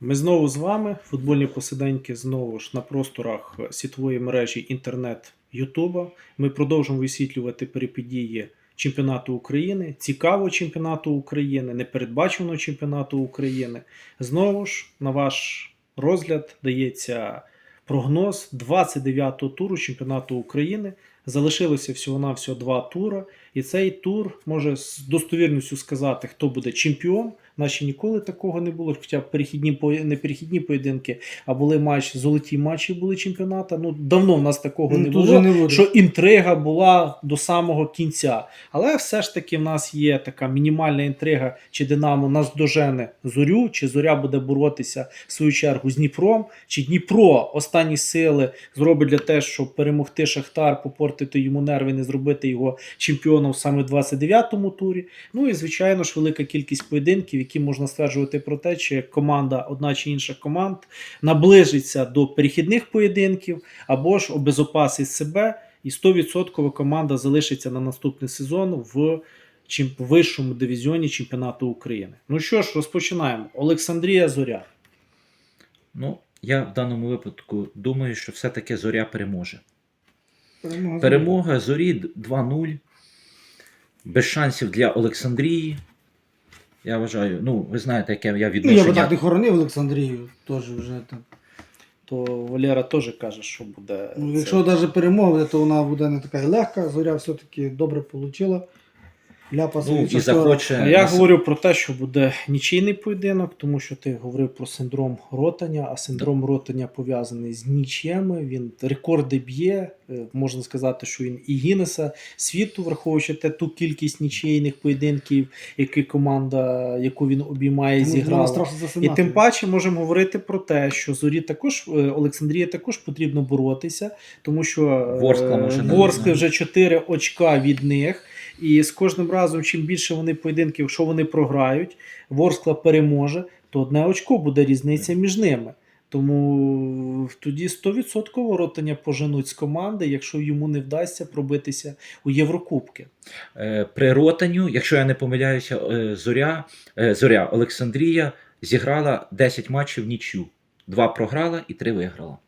Ми знову з вами, футбольні посиденьки, знову ж на просторах світової мережі інтернет Ютуба. Ми продовжуємо висвітлювати перипедії чемпіонату України, цікавого чемпіонату України, непередбаченого чемпіонату України. Знову ж на ваш розгляд дається прогноз 29-го туру чемпіонату України. Залишилося всього-навсього два тури, і цей тур може з достовірністю сказати, хто буде чемпіон. Наші ніколи такого не було. Хоча перехідні не перехідні поєдинки, а були матчі, золоті матчі були чемпіоната. Ну давно в нас такого Ну, не було. не що інтрига була до самого кінця. Але все ж таки в нас є така мінімальна інтрига, чи Динамо наздожене зорю, чи зоря буде боротися в свою чергу з Дніпром, чи Дніпро останні сили зробить для те, щоб перемогти Шахтар, попортити йому нерви, не зробити його чемпіоном саме в 29-му турі. Ну і звичайно ж велика кількість поєдинків, які можна стверджувати про те, чи команда, одна чи інша команд наближиться до перехідних поєдинків або ж обезопасить себе, і 100% команда залишиться на наступний сезон в чим- вищому дивізіоні чемпіонату України. Ну що ж, розпочинаємо. Олександрія Зоря. Ну, я в даному випадку думаю, що все-таки зоря переможе. Перемога. Перемога зорі 2-0. Без шансів для Олександрії. Я вважаю, ну, ви знаєте, яке я Ну, я б так не хоронив Олександрію, теж вже там. То Валера теж каже, що буде. Ну, якщо навіть перемога буде, то вона буде не така і легка. Зоря все-таки добре отримала. Ляпаса ну, і захоче. А я нас- говорю про те, що буде нічийний поєдинок, тому що ти говорив про синдром ротання, а синдром ротання пов'язаний з нічиями. Він рекорди б'є. Е, Можна сказати, що він і Гіннеса світу, враховуючи те ту кількість нічийних поєдинків, які команда, яку він обіймає, Тому зіграла. І тим паче можемо говорити про те, що зорі також е, Олександрія також потрібно боротися, тому що е, Ворскла може Ворскли вже 4 очка від них. І з кожним разом, чим більше вони поєдинків, якщо вони програють, Ворскла переможе, то одне очко буде різниця між ними. Тому тоді 100% ротання поженуть з команди, якщо йому не вдасться пробитися у Єврокубки. Е, При ротанню, якщо я не помиляюся, е, зоря, е, зоря Олександрія зіграла 10 матчів нічю. Два програла і три виграла.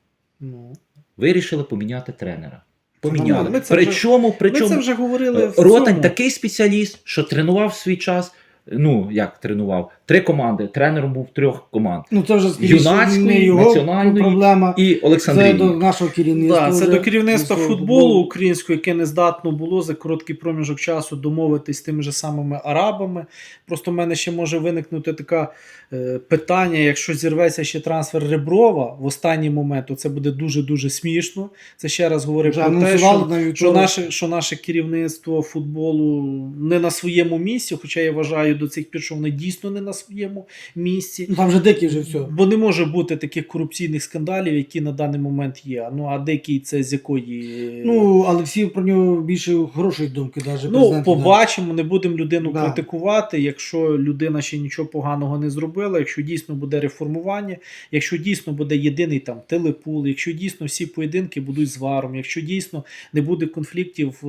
Ну. Вирішили поміняти тренера. Поміняли. Ми це вже- Причому, Ми причому це вже говорили в Ротань цьому. такий спеціаліст, що тренував свій час. Ну, як тренував? Три команди. Тренером був трьох команд. Ну це вже Юнацької, його національної проблема. І Це до нашого керівництва. Да, це вже, до керівництва футболу українського, яке не здатно було за короткий проміжок часу домовитись з тими ж самими арабами. Просто в мене ще може виникнути таке е, питання: якщо зірветься ще трансфер Реброва в останній момент, то це буде дуже дуже смішно. Це ще раз говорить Вже про те, що, що, наше, що наше керівництво футболу не на своєму місці, хоча я вважаю до цих пір, що вони дійсно не на своєму місці. Ну, Там вже дикі вже все. Бо не може бути таких корупційних скандалів, які на даний момент є. Ну а дикий це з якої. Ну, але всі про нього більше хорошої думки, навіть Ну, побачимо, не будемо людину Да. критикувати. Якщо людина ще нічого поганого не зробила, якщо дійсно буде реформування, якщо дійсно буде єдиний там телепул, якщо дійсно всі поєдинки будуть з варом, якщо дійсно не буде конфліктів е,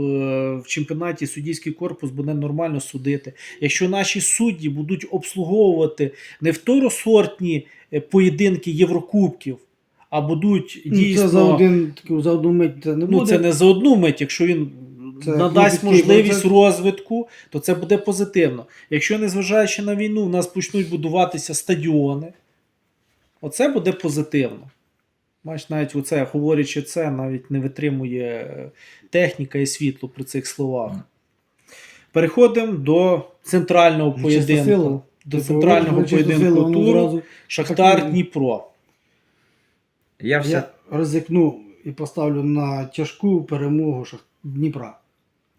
в чемпіонаті, суддівський корпус буде нормально судити, якщо наші судді будуть обслуговувати не второсортні е, поєдинки Єврокубків, а будуть Ну, дійсно. Це за один за одну мить це не буде. Ну, це не за одну мить. Якщо він Це надасть можливість процес. розвитку, то це буде позитивно. Якщо, незважаючи на війну, у нас почнуть будуватися стадіони, оце буде позитивно. Бач, навіть оце, говорячи це, навіть не витримує е, техніка і світло при цих словах. Переходимо до центрального Ну, поєдинку. До центрального поєдинку воно туру Шахтар так, Дніпро. Я все. Я ризикну і поставлю на тяжку перемогу Шах... Дніпра.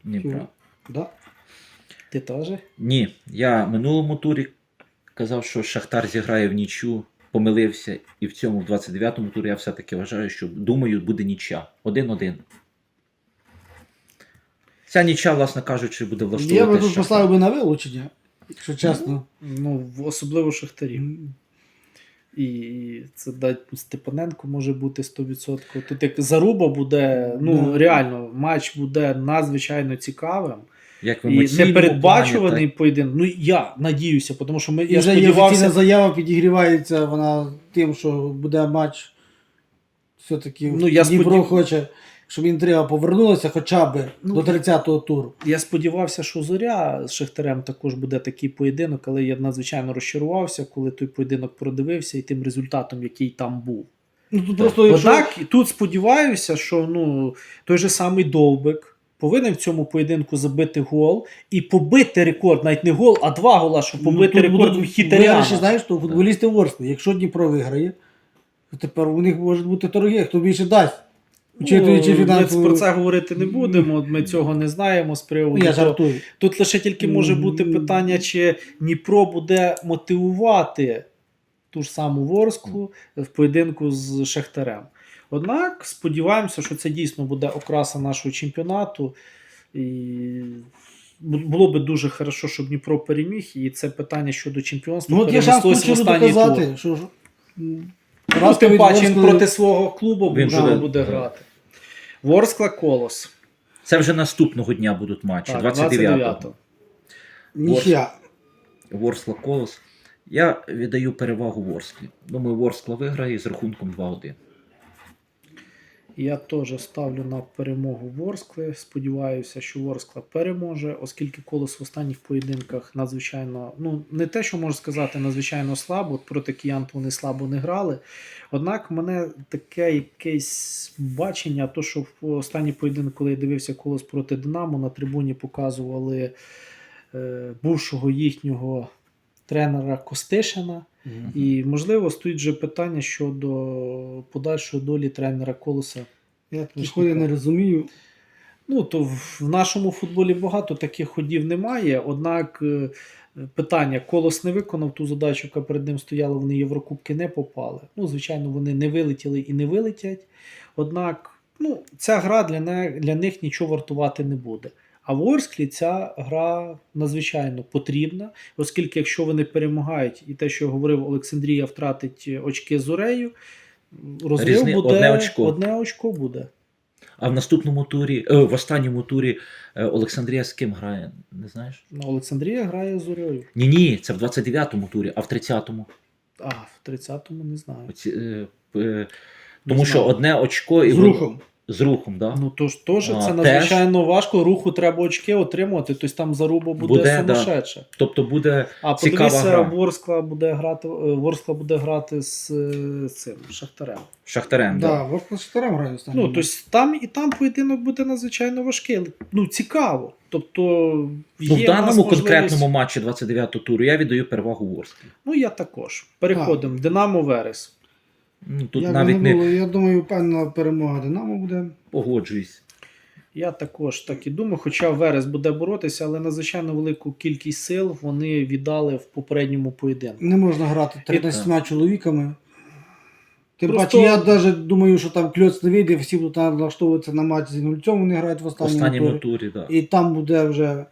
Ні? Да? Ти теж? Ні, я в минулому турі казав, що Шахтар зіграє в нічю, помилився, і в цьому, в 29-му турі, я все-таки вважаю, що думаю, буде нічя. Один-один. Ця нічя, власне кажучи, буде влаштовувати. Я би тут Шахтар. поставив би на вилучення, якщо чесно. Ну, в- особливо Шахтарів. І це дать Степаненко може бути 100%. Тут як заруба буде, ну Да. реально, матч буде надзвичайно цікавим. Як в І непередбачуваний плані, поєдинок. Ну я надіюся, тому що ми І я вже є офіційна сподівався. заява підігрівається вона тим, що буде матч. Все-таки Ну, я Дніпро сподів- хоче, щоб інтрига повернулася хоча б Ну, до 30-го туру. Я сподівався, що зоря з Шахтарем також буде такий поєдинок, але я надзвичайно розчарувався, коли той поєдинок продивився і тим результатом, який там був. Ну тут просто якщо... Однак і тут сподіваюся, що ну, той же самий Довбик повинен в цьому поєдинку забити гол і побити рекорд, навіть не гол, а два гола, щоб Ну, побити тут рекорд будуть Мхітаряна. виграші, знаєш, що футболісти Ворскли. Якщо Дніпро виграє, то тепер у них можуть бути торги, хто більше дасть. Учитуючи Ну, ми фінансову... про це говорити не будемо, ми цього не знаємо з приводу. я жартую. Тут лише тільки може бути питання, чи Дніпро буде мотивувати ту ж саму Ворсклу в поєдинку з Шахтарем. Однак сподіваємося, що це дійсно буде окраса нашого чемпіонату. І було би дуже хорошо, щоб Дніпро переміг, і це питання щодо чемпіонства Ну перенеслося в останній тур. що ж... Ну, тим паче він проти свого клубу буде- буде грати. Ворскла Колос. Це вже наступного дня будуть матчі, 29-го. 29-го. Ворскла Колос. Я віддаю перевагу Ворсклі. Думаю, Ворскла виграє з рахунком 2-1. Я теж ставлю на перемогу Ворскли. Сподіваюся, що Ворскла переможе, оскільки колос в останніх поєдинках надзвичайно, ну не те, що можу сказати, надзвичайно слабо. Проти киян вони слабо не грали. Однак мене таке якесь бачення, то що в останній поєдинок, коли я дивився колос проти Динамо, на трибуні показували е, бувшого їхнього тренера Костишина. І можливо стоїть вже питання щодо подальшої долі тренера Колоса. Я такого не розумію. Ну то в в нашому футболі багато таких ходів немає. Однак е, питання: Колос не виконав ту задачу, яка перед ним стояла. Вони Єврокубки не попали. Ну, звичайно, вони не вилетіли і не вилетять. Однак, ну, ця гра для, не, для них нічого вартувати не буде. А в Орсклі ця гра надзвичайно потрібна, оскільки якщо вони перемагають, і те, що говорив Олександрія, втратить очки з Урею, розрив Різни- буде одне очко. одне очко буде. А в наступному турі, е, в останньому турі е, Олександрія з ким грає? Не знаєш? Ну, Олександрія грає з Урею. Ні, ні, це в 29-му турі, а в 30-му. А, в 30-му не знаю. Оці, е, е, Не тому що одне очко і З воно- рухом. З рухом, да? Ну то ж теж А, це теж? надзвичайно важко. Руху треба очки отримувати, тобто там заруба буде, Буде, да. Тобто буде А Цікава гра. Ворскла буде грати, е, Ворскла буде грати з е, цим Шахтарем. Шахтарем. Да, Да. Ворскла з Шахтарем грає останній. Ну, тобто там і там поєдинок буде надзвичайно важкий. але, Ну, цікаво. Тобто, є Ну, в даному можливість- конкретному матчі 29-го туру я віддаю перевагу Ворсклі. Ну, я також. Переходимо. Динамо Верес. Ну, тут Як навіть не було, я думаю, певна перемога Динамо буде. погоджуюсь. Я також так і думаю, хоча Верес буде боротися, але надзвичайно велику кількість сил вони віддали в попередньому поєдинку. Не можна грати 13 чоловіками. Тим Просто- паче, я навіть думаю, що там кльоц не вийде, всі будуть налаштовуватися на матч з Інгульцем, вони грають в В останньому, останньому турі. турі, так. І там буде вже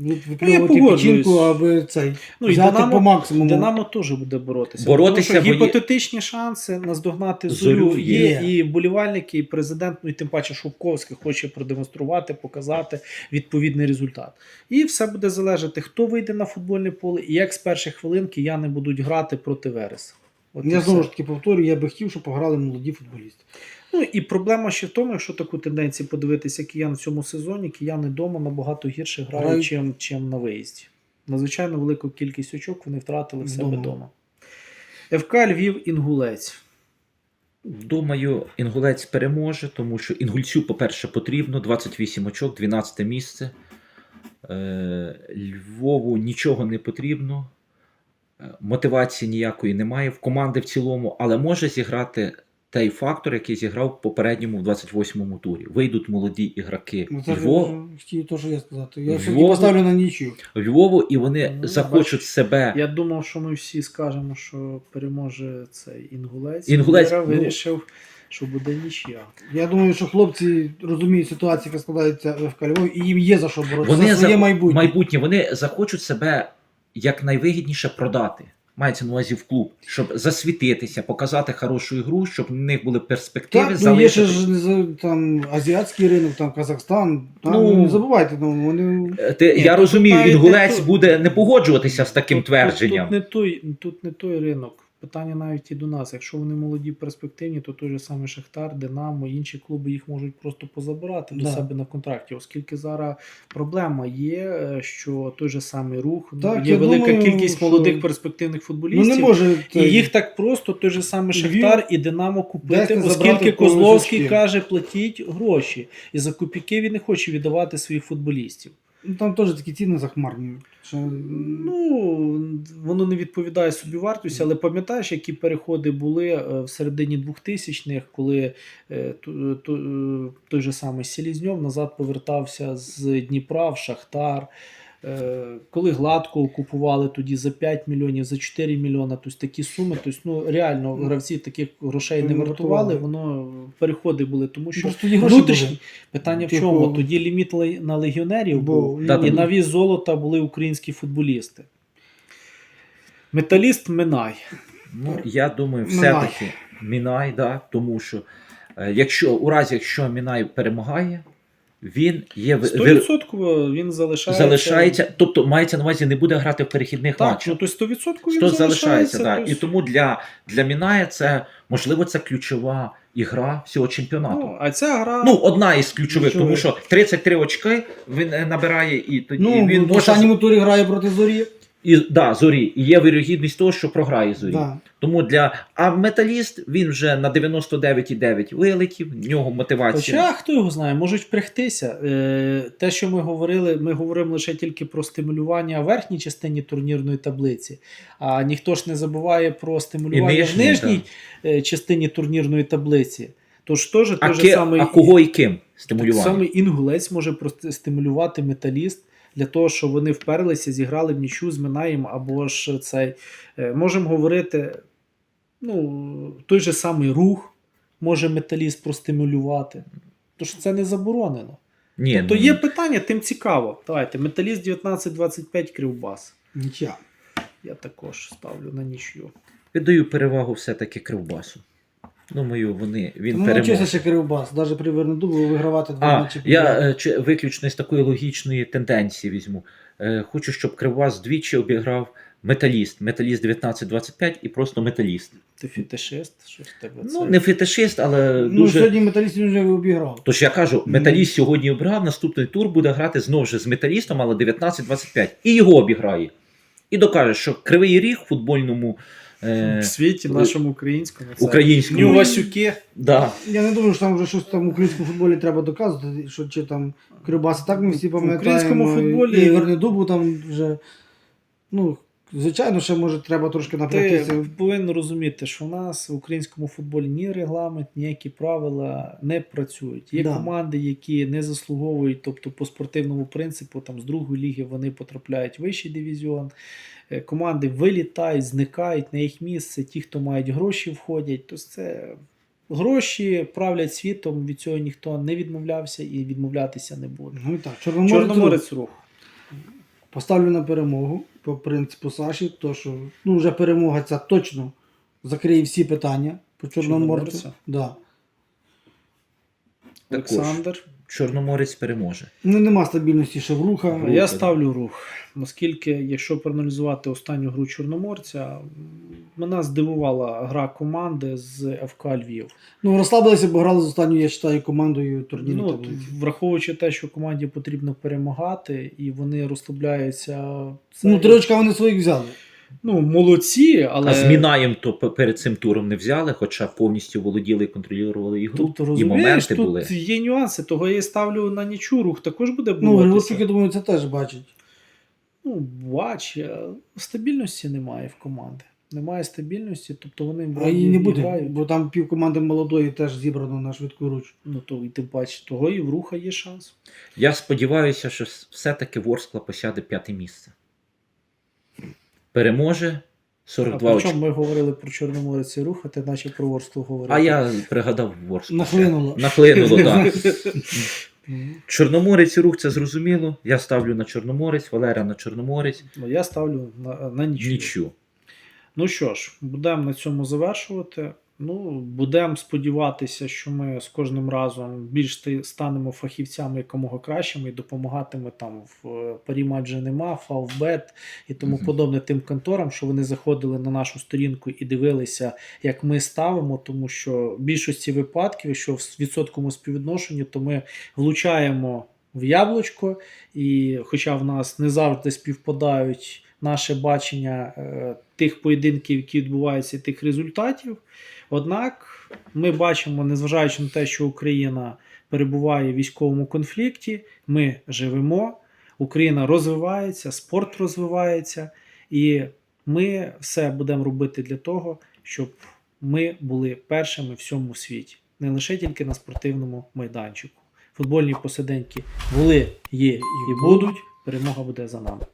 від- Ну, я печінку, аби цей Ну, і взяти Динамо- по максимуму. Динамо теж буде боротися. Боротися, Тому що бо є- гіпотетичні шанси наздогнати Зорю зорю є. є. І вболівальники, і президент, ну і тим паче Шовковський хоче продемонструвати, показати відповідний результат. І все буде залежати, хто вийде на футбольне поле і як з перших хвилин кияни будуть грати проти Вереса. От Я знову ж таки повторюю, я би хотів, щоб пограли молоді футболісти. Ну і проблема ще в тому, якщо таку тенденцію подивитися киян в цьому сезоні, кияни вдома набагато гірше грають, чим, чим на виїзді. Надзвичайно велику кількість очок вони втратили в себе Вдома. вдома. ФК Львів Інгулець. Думаю, інгулець переможе, тому що інгульцю, по-перше, потрібно 28 очок, 12 місце. Е, Львову нічого не потрібно. Е, Мотивації ніякої немає в команди в цілому, але може зіграти той фактор, який зіграв в попередньому в 28-му турі. Вийдуть молоді ігроки Ну, Львов, я що сказати. Я Львову- все-таки поставлю на нічю. Львову, і вони Ну, захочуть себе. Я думав, що ми всі скажемо, що переможе цей інгулець. Інгулець, ну- вирішив, що буде нічия. Я думаю, що хлопці розуміють ситуацію, яка складається в Львові, і їм є за що боротися. Вони за своє за- майбутнє. майбутнє, вони захочуть себе якнайвигідніше продати. Мається на увазі в клуб, щоб засвітитися, показати хорошу ігру, щоб в них були перспективи Так, ну є ще ж за- там азіатський ринок, там Казахстан. Там, Ну, не забувайте, ну вони. Е, Ти, Ні, я тут розумію, навіть інгулець не буде не погоджуватися з таким Тут- твердженням. Тут, тут, не той, тут не той ринок. Питання навіть і до нас. Якщо вони молоді перспективні, то той же самий Шахтар, Динамо, інші клуби їх можуть просто позабирати до себе на контракті, оскільки зараз проблема є, е, що той же самий рух Так, є велика думаю, кількість що- молодих перспективних Ну футболістів. не може. І їх так просто той же самий Шахтар і Динамо купити, забрати оскільки Козловський каже, платіть гроші. І за копійки він не хоче віддавати своїх футболістів. Ну, там теж такі ціни захмарні. Чи... Ну, воно не відповідає собі вартості, але пам'ятаєш, які переходи були е, в середині 2000-х, коли е, е, той же самий Селізньов назад повертався з Дніпра в Шахтар. Е, Коли гладко купували тоді за 5 мільйонів, за 4 мільйони, тобто такі суми, тобто, ну реально гравці таких грошей не вартували, воно переходи були, тому що тоді внутрішні були. питання в Типу, чому? Тоді ліміт на легіонерів Бо, був. І на віз золота були українські футболісти. Металіст Минай. Ну, я думаю, все-таки Мінай, да, тому що е, якщо у разі, якщо Мінай перемагає, він є в- 100% він залишається. залишається, тобто мається на увазі, не буде грати в перехідних Так, матчах. ну то 100% він Що залишається, так. тобто- і тому для, для Мінає це можливо це ключова ігра всього чемпіонату. ну, а ця гра. Ну, одна із ключових, Ключових. тому що 33 очки він е, набирає, і тоді Ну, він в може останньому турі грає проти зорі. І да, зорі. І є вірогідність того, що програє зорі. Да. Тому для а металіст він вже на 99,9 вилетів. В нього мотивація. Хоча хто його знає, можуть впрягтися. Е, Те, що ми говорили, ми говоримо лише тільки про стимулювання в верхній частині турнірної таблиці, а ніхто ж не забуває про стимулювання І в нижній, нижній е, частині турнірної таблиці. Тож теж а, той же ки- самий а кого і ким так стимулювання? самий інгулець може стимулювати металіст для того, щоб вони вперлися, зіграли в нічу з Минаєм, або ж цей. е, Можемо говорити, ну, той же самий рух може металіст простимулювати. Тож це не заборонено. Ні, То ну, є питання, тим цікаво. Давайте, металіст 19-25 Кривбас. Нічия. Я також ставлю на нічю. віддаю перевагу все-таки кривбасу. Думаю, вони він Тому переможе. ще Кривбас, навіть при Вернедубу вигравати два А, матчі. я е, чи- виключно з такої логічної тенденції візьму. Е, Хочу, щоб Кривбас двічі обіграв металіст. Металіст 19-25 і просто металіст. Ти фітишист? Щось тебе Ну, не фетишист, але Ну, дуже. сьогодні металіст він вже обіграв. Тож я кажу, металіст сьогодні обіграв, наступний тур буде грати знову ж з металістом, але 19-25. І його обіграє. І докаже, що кривий ріг в футбольному в світі нашому українському. Це українському. Ню Васюки. Да. Я не думаю, що там вже щось там в українському футболі треба доказувати, що чи там Кривбас, так ми всі пам'ятаємо. українському футболі- І Вернедубу там вже. Ну, звичайно, ще може треба трошки Ти напрягтися. повинен розуміти, що в нас в українському футболі ні регламент, ніякі правила не працюють. Є Да. команди, які не заслуговують, тобто по спортивному принципу, там з другої ліги вони потрапляють в вищий дивізіон. Е, Команди вилітають, зникають на їх місце. Ті, хто мають гроші, входять. Тобто це гроші правлять світом. Від цього ніхто не відмовлявся і відмовлятися не буде. Ну і так, Чорноморець рух. поставлю на перемогу по принципу Саші, то що ну, вже перемога ця точно закриє всі питання по Чорноморцю. Чорноморця? Да. Олександр. Чорноморець переможе. Ну, нема стабільності ще в руха. Я ставлю рух. Оскільки, якщо проаналізувати останню гру Чорноморця, мене здивувала гра команди з ФК Львів. Ну, розслабилися, бо грали з останньою, я вважаю, командою турнірної Ну, таблиці. враховуючи те, що команді потрібно перемагати, і вони розслабляються. Це, Ну, три очка вони своїх взяли. ну, молодці, але А з Мінаєм то перед цим туром не взяли, хоча повністю володіли і контролювали ігру. Тобто, і розумієш, моменти тут були. є нюанси, того я і ставлю на нічу рух, також буде Ну, боротися. Григорчук, я думаю, це теж бачить. Ну, бач, е, стабільності немає в команди. Немає стабільності, тобто вони А її не буде, грають. бо там пів команди молодої теж зібрано на швидку руч. Ну, то і ти бачиш, того і в руха є шанс. Я сподіваюся, що все-таки Ворскла посяде п'яте місце. Переможе 42 а очки. причому ми говорили про Чорноморець і рух, а ти наче про Ворсклу говорив. А я пригадав Ворсклу. Нахлинуло. Нахлинуло, так. Чорноморець і рух це зрозуміло. Я ставлю на Чорноморець, Валера на Чорноморець. Ну, я ставлю на, на нічю. Нічю. Ну що ж, будемо на цьому завершувати. Ну, будемо сподіватися, що ми з кожним разом більш ти- станемо фахівцями якомога кращими і допомагатиме там в е, парі майже нема, фавбет і тому Мгм. подобне тим конторам, що вони заходили на нашу сторінку і дивилися, як ми ставимо, тому що в більшості випадків, якщо в відсотковому співвідношенні, то ми влучаємо в яблучко, і хоча в нас не завжди співпадають наше бачення е, тих поєдинків, які відбуваються, і тих результатів. Однак ми бачимо, незважаючи на те, що Україна перебуває в військовому конфлікті, ми живемо, Україна розвивається, спорт розвивається, і ми все будемо робити для того, щоб ми були першими в всьому світі, не лише тільки на спортивному майданчику. Футбольні посиденьки були, є і будуть. Перемога буде за нами.